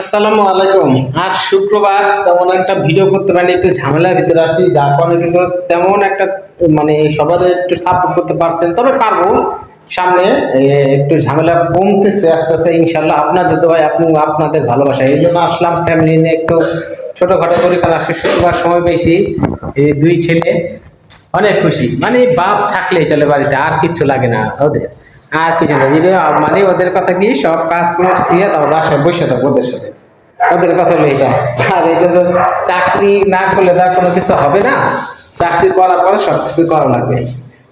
আসসালামু আলাইকুম। আজ শুক্রবার, তেমন একটা ভিডিও করতে পারিনি, একটু ঝামেলার ভিতরে আছি, যার কারণে কিন্তু তেমন একটা মানে সবার একটু সাপোর্ট করতে পারছেন, তবে পারব। সামনে একটু ঝামেলা কমতেছে, আস্তে আস্তে ইনশাল্লাহ আপনাদের দোয়াই আপনি আপনাদের ভালোবাসা। এই জন্য আসলাম ফ্যামিলি নিয়ে একটু ছোটোখাটো করে কারণ আজকে শুক্রবার সময় পেয়েছি। এই দুই ছেলে, অনেক খুশি। মানে বাপ থাকলে চলে বাড়িতে, আর কিচ্ছু লাগে না ওদের। আর কিছু না যদি মানে ওদের কথা কি সব কাজগুলো দিয়ে তারপর বাসায় বসে থাকো ওদের সাথে। ওদের কথা হলো এটা। আর এটা তো চাকরি না করলে তার কোনো কিছু হবে না। চাকরি করার পরে সব কিছু করা লাগবে।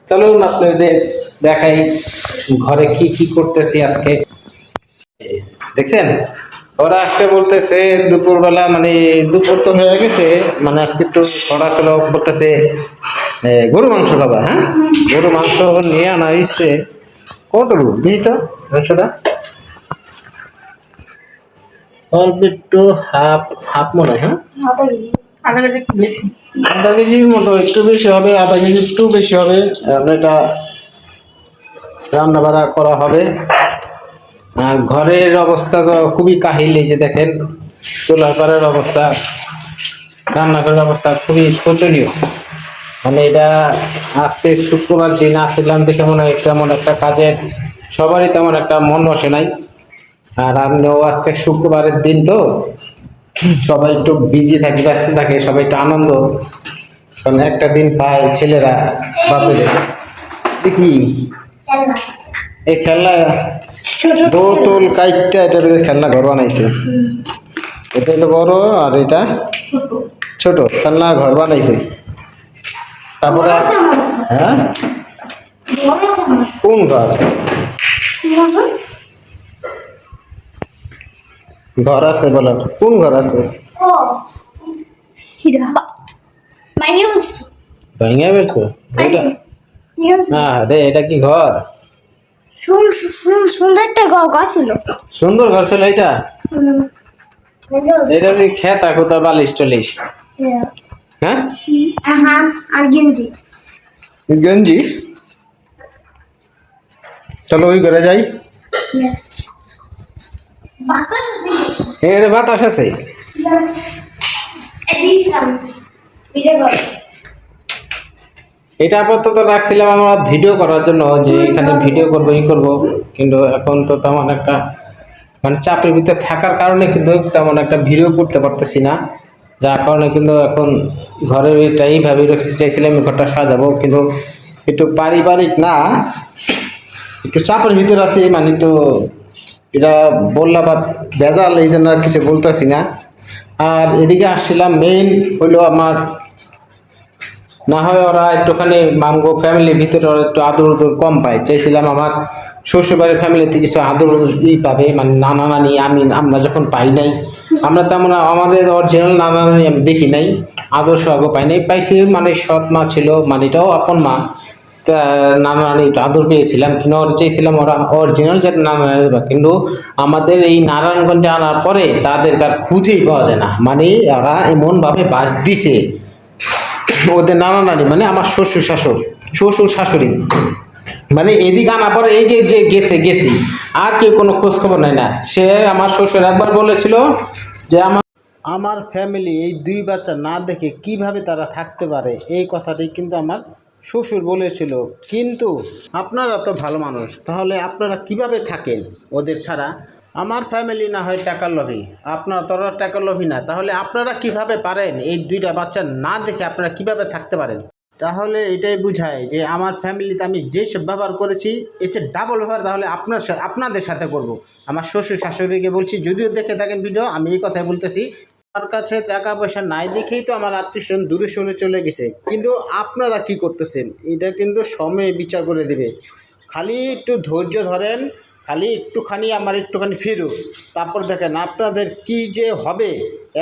চলুন আপনাদের দেখাই ঘরে কি কি করতেছি আজকে। দেখছেন? ওরা আজকে বলতেছে দুপুরবেলা মানে দুপুর তো হয়ে গেছে মানে আজকে একটু ছড়াছড়া করতেছে এ, গরু মাংস খাবা হ্যাঁ? গরু মাংস নিয়ে আনা হয়েছে। কত রূপ দিই তো মাংসটা অল্প একটু হাফ হাফ মনে হয় হ্যাঁ? আধা কেজি একটু বেশি মতো, একটু বেশি হবে, আধা কেজি একটু বেশি হবে এটা রান্না বাড়া করা হবে। আর ঘরের অবস্থা তো খুবই কাহিল, এই যে দেখেন, চুলার ঘরের অবস্থা, রান্নাঘরের অবস্থা খুবই শোচনীয়। মানে এটা আজকে শুক্রবার দিন আসছিলাম দেখে মনে হয় তেমন একটা কাজের, সবারই তেমন একটা মন বসে নাই। আর আমিও আজকে শুক্রবারের দিন তো, সবাই একটু বিজি থাকে, ব্যস্ত থাকে, সবাই একটু আনন্দ। কারণ একটা দিন পায় ছেলেরা বাপের দেখি এই খেলনা, দোতল কাইটটা, এটা খেলনা ঘর বানাইছে। এটা হলো বড় আর এটা ছোট। খেলনা ঘর বানাইছে। তারপরে হ্যাঁ? কোন ঘর? ঘর আছে বলো কোন ঘর আছে? ভেঙে এটা হ্যাঁ রে এটা কি ঘর? সুন্দর একটা ছিল। সুন্দর ঘর ছিল এটা এটা খেতা কোথা বালিশ টলিশ। হ্যাঁ? হ্যাঁ আর গেঞ্জি। গঞ্জি? চলো ওই ঘরে যাই। এর বাতাস আছে। এটা আপাতত রাখছিলাম আমরা ভিডিও করার জন্য যে এখানে ভিডিও করব ই করব। কিন্তু এখন তো তেমন একটা মানে চাপের ভিতরে থাকার কারণে কিন্তু তেমন একটা ভিডিও করতে পারতেছি না। যার কারণে কিন্তু এখন ঘরের এটাই ভাবি রাখছি, চাইছিলাম ঘরটা সাজাবো, কিন্তু একটু পারিবারিক না, একটু চাপের ভিতরে আছি মানে একটু এটা বললাম আর বেজাল এই জন্য আর কিছু বলতেছি না। আর এদিকে আসছিলাম মেইন হইল আমার না হয় ওরা একটুখানি মামগো ফ্যামিলির ভিতরে ওরা একটু আদর কম পায়। চাইছিলাম আমার শ্বশুরবাড়ির ফ্যামিলিতে কিছু আদর ই পাবে মানে নানা নানি, আমি, আমরা যখন পাই নাই, আমরা তেমন আমাদের অরিজিনাল নানা নানি আমি দেখি নাই আদর্শ আগে পাই নাই, পাইছি মানে সৎ মা ছিল মানে এটাও আপন মা। তা নানা নানি একটু আদর পেয়েছিলাম, কিন্তু ওরা চেয়েছিলাম ওরা অরিজিনাল যাতে নানা নানি কিন্তু আমাদের এই নারায়ণগঞ্জে আনার পরে তাদের আর খুঁজেই পাওয়া যায় না। মানে ওরা এমনভাবে বাস দিছে ওদের নানা নানি মানে আমার শ্বশুর শাশুর শ্বশুর শাশুড়ি। মানে এদিকে আনার পরে এই যে যে গেছে, গেছি। আর কেউ কোনো খোঁজ খবর নেয় না। সে আমার শ্বশুর একবার বলেছিল যে আমার আমার ফ্যামিলি এই দুই বাচ্চা না দেখে কীভাবে তারা থাকতে পারে, এই কথাটি কিন্তু আমার শ্বশুর বলেছিল। কিন্তু আপনারা তো ভালো মানুষ, তাহলে আপনারা কীভাবে থাকেন ওদের ছাড়া? আমার ফ্যামিলি না হয় টাকার লোভী। আপনারা তোরা টাকার লোভী না। তাহলে আপনারা কীভাবে পারেন এই দুইটা বাচ্চা না দেখে আপনারা কীভাবে থাকতে পারেন? তাহলে এটাই বুঝায় যে আমার ফ্যামিলিতে আমি যে সব ব্যবহার করেছি এতে ডাবল ব্যবহার তাহলে আপনার আপনাদের সাথে করব। আমার শ্বশুর শাশুড়িকে বলছি, যদিও দেখে থাকেন ভিডিও আমি এই কথাই বলতেছি। আমার কাছে টাকা পয়সা নাই দেখেই তো আমার আত্মীয় দূরে সরে চলে গেছে। কিন্তু আপনারা কি করতেছেন? এটা কিন্তু সময়ে বিচার করে দেবে। খালি একটু ধৈর্য ধরেন, খালি একটুখানি আমার একটুখানি ফিরু তারপর দেখেন আপনাদের কি যে হবে,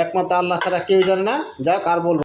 একমাত্র আল্লাহ ছাড়া কেউ জানে না। যাক, আর বলব